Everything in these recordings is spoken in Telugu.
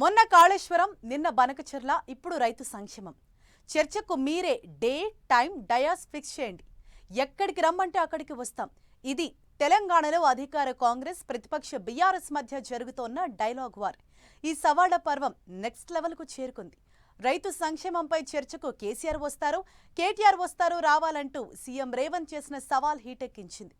మొన్న కాళేశ్వరం నిన్న బనకచెర్ల ఇప్పుడు రైతు సంక్షేమం. చర్చకు మీరే డే టైం డయాస్ ఫిక్స్ చేయండి. ఎక్కడికి రమ్మంటే అక్కడికి వస్తాం. ఇది తెలంగాణలో అధికార కాంగ్రెస్ ప్రతిపక్ష బీఆర్ఎస్ మధ్య జరుగుతోన్న డైలాగ్ వార్. ఈ సవాళ్ళ పర్వం నెక్స్ట్ లెవెల్కు చేరుకుంది. రైతు సంక్షేమంపై చర్చకు కేసీఆర్ వస్తారు కేటీఆర్ వస్తారు రావాలంటూ సీఎం రేవంత్ చేసిన సవాల్ హీటెక్కించింది.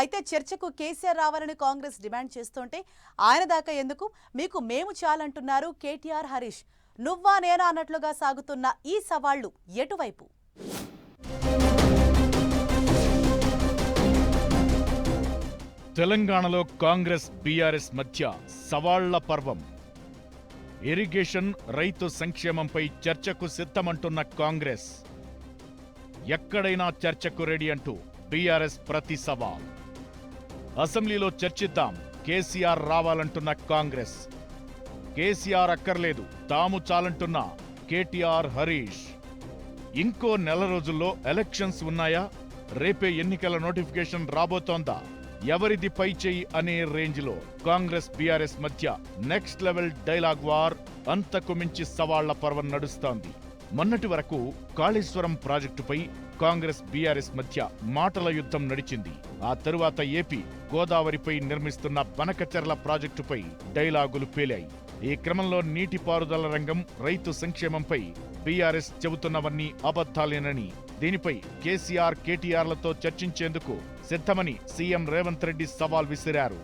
అయితే చర్చకు కేసీఆర్ రావాలని కాంగ్రెస్ డిమాండ్ చేస్తుంటే ఆయన దాకా ఎందుకు? మీకు మేము చాలంటున్నారు కేటీఆర్ హరీష్. నువ్వా నేనా అన్నట్లుగా సాగుతున్న ఈ సవాళ్ళు ఎటువైపు? తెలంగాణలో కాంగ్రెస్ బీఆర్ఎస్ మధ్య సవాళ్ళ పర్వం. ఇరిగేషన్ రైతు సంక్షేమంపై చర్చకు సిద్ధమంటున్న కాంగ్రెస్. ఎక్కడైనా చర్చకు రెడీ అంటూ బీఆర్ఎస్ ప్రతి సవాల్. అసెంబ్లీలో చర్చిద్దాం. కేసీఆర్ రావాలంటున్న కాంగ్రెస్. కేసీఆర్ అక్కర్లేదు తాము చాలంటున్న కేటీఆర్ హరీష్. ఇంకో నెల రోజుల్లో ఎలక్షన్స్ ఉన్నాయా? రేపే ఎన్నికల నోటిఫికేషన్ రాబోతోందా? ఎవరిది పై చేయి అనే రేంజ్లో కాంగ్రెస్ బీఆర్ఎస్ మధ్య నెక్స్ట్ లెవెల్ డైలాగ్ వార్ అంతకు మించి సవాళ్ళ పర్వం నడుస్తోంది. మొన్నటి వరకు కాళేశ్వరం ప్రాజెక్టుపై కాంగ్రెస్ బీఆర్ఎస్ మధ్య మాటల యుద్ధం నడిచింది. ఆ తరువాత ఏపీ గోదావరిపై నిర్మిస్తున్న బనకచెర్ల ప్రాజెక్టుపై డైలాగులు పేలాయి. ఈ క్రమంలో నీటిపారుదల రంగం రైతు సంక్షేమంపై బీఆర్ఎస్ చెబుతున్నవన్నీ అబద్ధాలేనని దీనిపై కేసీఆర్ కేటీఆర్లతో చర్చించేందుకు సిద్ధమని సీఎం రేవంత్ రెడ్డి సవాల్ విసిరారు.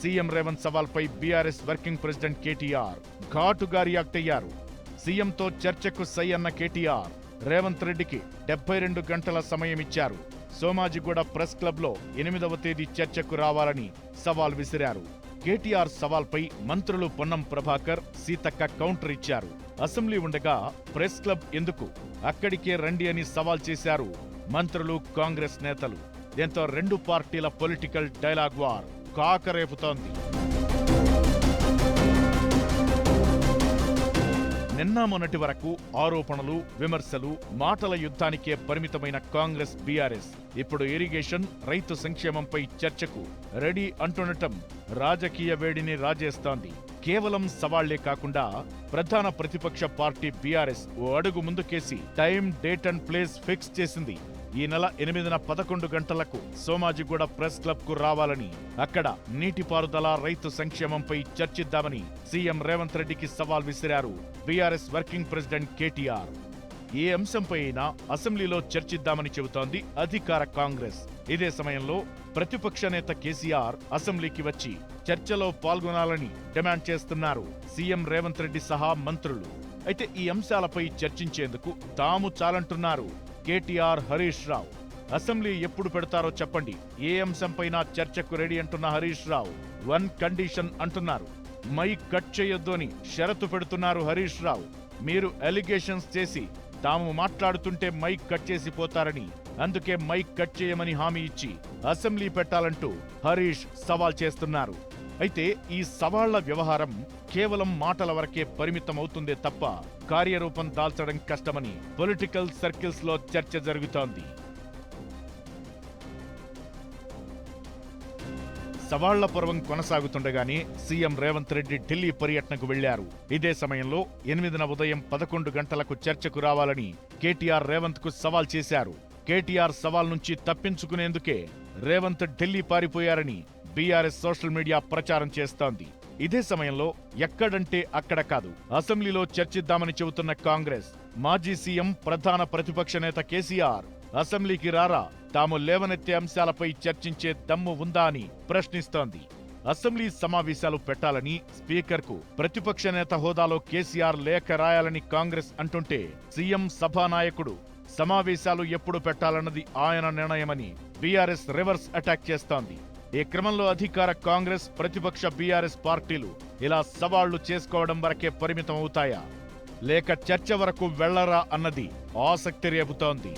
సీఎం రేవంత్ సవాల్పై బీఆర్ఎస్ వర్కింగ్ ప్రెసిడెంట్ కేటీఆర్ ఘాటుగా రియాక్ట్ అయ్యారు సీఎంతో చర్చకు సై అన్న కేటీఆర్. రేవంత్ రెడ్డికి డెబ్బై రెండు గంటల సమయం ఇచ్చారు. సోమాజిగూడ ప్రెస్ క్లబ్లో ఎనిమిదవ తేదీ చర్చకు రావాలని సవాల్ విసిరారు. కేటీఆర్ సవాల్పై మంత్రులు పొన్నం ప్రభాకర్ సీతక్క కౌంటర్ ఇచ్చారు. అసెంబ్లీ ఉండగా ప్రెస్ క్లబ్ ఎందుకు? అక్కడికే రండి అని సవాల్ చేశారు మంత్రులు కాంగ్రెస్ నేతలు. దీంతో రెండు పార్టీల పొలిటికల్ డైలాగ్ వార్ కాకరేపుతోంది. నిన్న మొన్నటి వరకు ఆరోపణలు విమర్శలు మాటల యుద్ధానికే పరిమితమైన కాంగ్రెస్ బీఆర్ఎస్. ఇప్పుడు ఇరిగేషన్ రైతు సంక్షేమంపై చర్చకు రెడీ అంటుండటం రాజకీయ వేడిని రాజేస్తోంది. కేవలం సవాళ్ళే కాకుండా ప్రధాన ప్రతిపక్ష పార్టీ బీఆర్ఎస్ ఓ అడుగు ముందుకేసి time date and place fix చేసింది. ఈ నెల ఎనిమిదిన పదకొండు గంటలకు సోమాజిగూడ ప్రెస్ క్లబ్కు రావాలని అక్కడ నీటిపారుదల రైతు సంక్షేమంపై చర్చిద్దామని సీఎం రేవంత్ రెడ్డికి సవాల్ విసిరారు బీఆర్ఎస్ వర్కింగ్ ప్రెసిడెంట్ కేటీఆర్. ఏ అంశంపై అయినా అసెంబ్లీలో చర్చిద్దామని చెబుతోంది అధికార కాంగ్రెస్. ఇదే సమయంలో ప్రతిపక్ష నేత కేసీఆర్ అసెంబ్లీకి వచ్చి చర్చలో పాల్గొనాలని డిమాండ్ చేస్తున్నారు సీఎం రేవంత్ రెడ్డి సహా మంత్రులు. అయితే ఈ అంశాలపై చర్చించేందుకు తాము చాలంటున్నారు కేటీఆర్ హరీష్ రావు. అసెంబ్లీ ఎప్పుడు పెడతారో చెప్పండి. ఏ అంశంపైనా చర్చకు రెడీ అంటున్న హరీష్ రావు. వన్ కండిషన్ అంటున్నారు. మైక్ కట్ చేయొద్దు అని షరతు పెడుతున్నారు హరీష్ రావు. మీరు అలిగేషన్స్ చేసి తాము మాట్లాడుతుంటే మైక్ కట్ చేసి పోతారని. అందుకే మైక్ కట్ చేయమని హామీ ఇచ్చి అసెంబ్లీ పెట్టాలంటూ హరీష్ సవాల్ చేస్తున్నారు. అయితే ఈ సవాళ్ళ వ్యవహారం కేవలం మాటల వరకే పరిమితం అవుతుందే తప్ప కార్యరూపం దాల్చడం కష్టమని పొలిటికల్ సర్కిల్స్లో చర్చ జరుగుతోంది. సవాళ్ళ పర్వం కొనసాగుతుండగానే సీఎం రేవంత్ రెడ్డి ఢిల్లీ పర్యటనకు వెళ్ళారు. ఇదే సమయంలో ఎనిమిదిన ఉదయం పదకొండు గంటలకు చర్చకు రావాలని కేటీఆర్ రేవంత్కు సవాల్ చేశారు. కేటీఆర్ సవాల్ నుంచి తప్పించుకునేందుకే రేవంత్ ఢిల్లీ పారిపోయారని బీఆర్ఎస్ సోషల్ మీడియా ప్రచారం చేస్తోంది. ఇదే సమయంలో ఎక్కడంటే అక్కడ కాదు అసెంబ్లీలో చర్చిద్దామని చెబుతున్న కాంగ్రెస్ మాజీ సీఎం ప్రధాన ప్రతిపక్ష నేత కేసీఆర్ అసెంబ్లీకి రారా తాము లేవనెత్తే అంశాలపై చర్చించే దమ్ము ఉందా అని ప్రశ్నిస్తోంది. అసెంబ్లీ సమావేశాలు పెట్టాలని స్పీకర్కు ప్రతిపక్ష నేత హోదాలో కేసీఆర్ లేఖ రాయాలని కాంగ్రెస్ అంటుంటే సీఎం సభానాయకుడు సమావేశాలు ఎప్పుడు పెట్టాలన్నది ఆయన నిర్ణయమని బీఆర్ఎస్ రివర్స్ అటాక్ చేస్తోంది. ఈ క్రమంలో అధికార కాంగ్రెస్ ప్రతిపక్ష బీఆర్ఎస్ పార్టీలు ఇలా సవాళ్ళు చేసుకోవడం వరకే పరిమితం అవుతాయా లేక చర్చ వరకు వెళ్ళరా అన్నది ఆసక్తి రేపుతోంది.